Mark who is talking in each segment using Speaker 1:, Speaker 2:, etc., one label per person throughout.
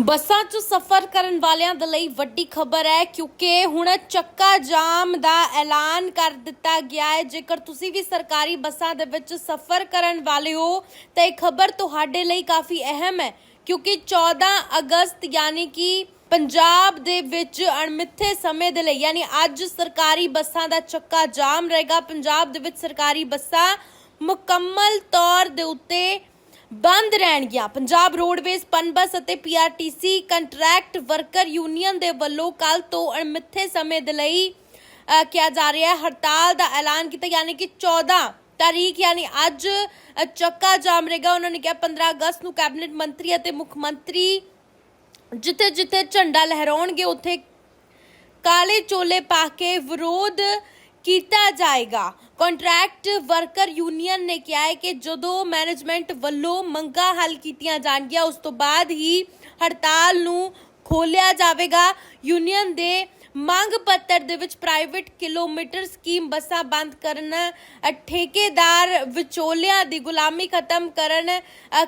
Speaker 1: ਬੱਸਾਂ 'ਚ ਸਫ਼ਰ ਕਰਨ ਵਾਲਿਆਂ ਦੇ ਲਈ ਵੱਡੀ ਖਬਰ ਹੈ, ਕਿਉਂਕਿ ਹੁਣ ਚੱਕਾ ਜਾਮ ਦਾ ਐਲਾਨ ਕਰ ਦਿੱਤਾ ਗਿਆ ਹੈ। ਜੇਕਰ ਤੁਸੀਂ ਵੀ ਸਰਕਾਰੀ ਬੱਸਾਂ ਦੇ ਵਿੱਚ ਸਫ਼ਰ ਕਰਨ ਵਾਲੇ ਹੋ, ਤਾਂ ਇਹ ਖਬਰ ਤੁਹਾਡੇ ਲਈ ਕਾਫੀ ਅਹਿਮ ਹੈ, ਕਿਉਂਕਿ 14 ਅਗਸਤ ਯਾਨੀ ਕਿ ਪੰਜਾਬ ਦੇ ਵਿੱਚ ਅਣਮਿੱਥੇ ਸਮੇਂ ਦੇ ਲਈ, ਯਾਨੀ ਅੱਜ ਸਰਕਾਰੀ ਬੱਸਾਂ ਦਾ ਚੱਕਾ ਜਾਮ ਰਹੇਗਾ। ਪੰਜਾਬ ਦੇ ਵਿੱਚ ਸਰਕਾਰੀ ਬੱਸਾਂ ਮੁਕੰਮਲ ਤੌਰ ਦੇ ਉੱਤੇ ਬੰਦ ਰਹਿਣਗੀਆਂ। ਪੰਜਾਬ ਰੋਡਵੇਜ਼, ਪਨਬਸ ਅਤੇ ਪੀਆਰਟੀਸੀ ਕੰਟਰੈਕਟ ਵਰਕਰ ਯੂਨੀਅਨ ਦੇ ਵੱਲੋਂ ਕੱਲ ਤੋਂ ਅਣਮਿੱਥੇ ਸਮੇਂ ਦੇ ਲਈ ਕਿਹਾ ਜਾ ਰਿਹਾ ਹੈ। ਹੜਤਾਲ ਦਾ ਐਲਾਨ ਕੀਤਾ, ਯਾਨੀ ਕਿ 14 ਤਾਰੀਖ, ਯਾਨੀ ਅੱਜ ਚੱਕਾ ਜਾਮ ਰਹੇਗਾ। ਉਹਨਾਂ ਨੇ ਕਿਹਾ 15 ਅਗਸਤ ਨੂੰ ਕੈਬਨਿਟ ਮੰਤਰੀ ਅਤੇ ਮੁੱਖ ਮੰਤਰੀ ਜਿੱਥੇ ਜਿੱਥੇ ਝੰਡਾ ਲਹਿਰਾਉਣਗੇ, ਉੱਥੇ ਕਾਲੇ ਚੋਲੇ ਪਾ ਕੇ ਵਿਰੋਧ ਕੀਤਾ ਜਾਏਗਾ। ਕੰਟਰੈਕਟ ਵਰਕਰ ਯੂਨੀਅਨ ਨੇ ਕਿਹਾ ਹੈ ਕਿ ਜਦੋਂ ਮੈਨੇਜਮੈਂਟ ਵੱਲੋਂ ਮੰਗਾਂ ਹੱਲ ਕੀਤੀਆਂ ਜਾਣਗੀਆਂ, ਉਸ ਤੋਂ ਬਾਅਦ ਹੀ ਹੜਤਾਲ ਨੂੰ ਖੋਲਿਆ ਜਾਵੇਗਾ। ਯੂਨੀਅਨ ਦੇ ਮੰਗ ਪੱਤਰ ਦੇ ਵਿੱਚ ਪ੍ਰਾਈਵੇਟ ਕਿਲੋਮੀਟਰ ਸਕੀਮ ਬੱਸਾਂ ਬੰਦ ਕਰਨ, ਠੇਕੇਦਾਰ ਵਿਚੋਲਿਆਂ ਦੀ ਗੁਲਾਮੀ ਖਤਮ ਕਰਨ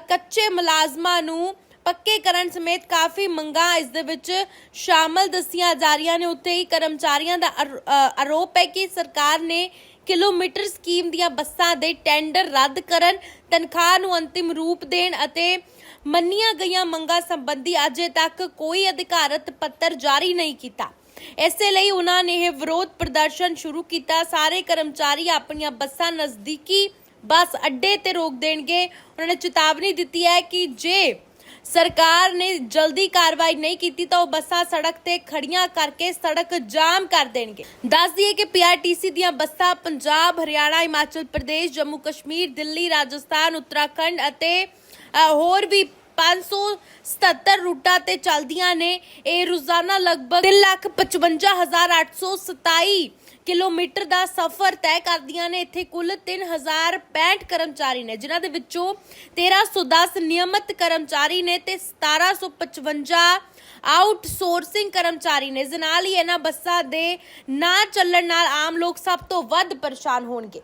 Speaker 1: ਕੱਚੇ ਮੁਲਾਜ਼ਮਾਂ ਨੂੰ ਪੱਕੇ ਕਰਨ ਸਮੇਤ ਕਾਫੀ ਮੰਗਾਂ ਇਸ ਦੇ ਵਿੱਚ ਸ਼ਾਮਲ ਦੱਸੀਆਂ ਜਾ ਰਹੀਆਂ ਨੇ। ਉੱਥੇ ਹੀ ਕਰਮਚਾਰੀਆਂ ਦਾ ਆਰੋਪ ਹੈ ਕਿ ਸਰਕਾਰ ਨੇ ਕਿਲੋਮੀਟਰ ਸਕੀਮ ਦੀਆਂ ਬੱਸਾਂ ਦੇ ਟੈਂਡਰ ਰੱਦ ਕਰਨ, ਤਨਖਾਹ ਨੂੰ ਅੰਤਿਮ ਰੂਪ ਦੇਣ ਅਤੇ ਮੰਨੀਆਂ ਗਈਆਂ ਮੰਗਾਂ ਸੰਬੰਧੀ ਅਜੇ ਤੱਕ ਕੋਈ ਅਧਿਕਾਰਤ ਪੱਤਰ ਜਾਰੀ ਨਹੀਂ ਕੀਤਾ। ਇਸੇ ਲਈ ਉਹਨਾਂ ਨੇ ਇਹ ਵਿਰੋਧ ਪ੍ਰਦਰਸ਼ਨ ਸ਼ੁਰੂ ਕੀਤਾ। ਸਾਰੇ ਕਰਮਚਾਰੀ ਆਪਣੀਆਂ ਬੱਸਾਂ ਨਜ਼ਦੀਕੀ ਬੱਸ ਅੱਡੇ ਤੇ ਰੋਕ ਦੇਣਗੇ। ਉਹਨਾਂ ਨੇ ਚੇਤਾਵਨੀ ਦਿੱਤੀ ਹੈ ਕਿ ਜੇ ਸਰਕਾਰ ਨੇ ਜਲਦੀ ਕਾਰਵਾਈ ਨਹੀਂ ਕੀਤੀ ਤਾਂ ਉਹ ਬੱਸਾਂ ਸੜਕ ਤੇ ਖੜੀਆਂ ਕਰਕੇ ਸੜਕ ਜਾਮ ਕਰ ਦੇਣਗੇ। ਦੱਸ ਦਈਏ ਕਿ ਪੀਆਰਟੀਸੀ ਦੀਆਂ ਬੱਸਾਂ ਪੰਜਾਬ, ਹਰਿਆਣਾ, ਹਿਮਾਚਲ ਪ੍ਰਦੇਸ਼ ਜੰਮੂ ਕਸ਼ਮੀਰ ਦਿੱਲੀ, ਰਾਜਸਥਾਨ, ਉੱਤਰਾਖੰਡ ਅਤੇ ਹੋਰ ਵੀ 577 ਰੂਟਾਂ ਤੇ ਚੱਲਦੀਆਂ ਨੇ। ਇਹ ਰੋਜ਼ਾਨਾ ਲਗਭਗ 355827 ਕਿਲੋਮੀਟਰ ਦਾ ਸਫ਼ਰ ਤੈਅ ਕਰਦੀਆਂ ਨੇ। ਇੱਥੇ ਕੁੱਲ 3065 ਕਰਮਚਾਰੀ ਨੇ, ਜਿਨ੍ਹਾਂ ਦੇ ਵਿੱਚੋਂ 1310 ਨਿਯਮਤ ਕਰਮਚਾਰੀ ਨੇ ਤੇ 1755 ਆਊਟਸੋਰਸਿੰਗ ਕਰਮਚਾਰੀ ਨੇ। ਇਸ ਨਾਲ ਹੀ ਇਹਨਾਂ ਬੱਸਾਂ ਦੇ ਨਾ ਚੱਲਣ ਨਾਲ ਆਮ ਲੋਕ ਸਭ ਤੋਂ ਵੱਧ ਪਰੇਸ਼ਾਨ ਹੋਣਗੇ।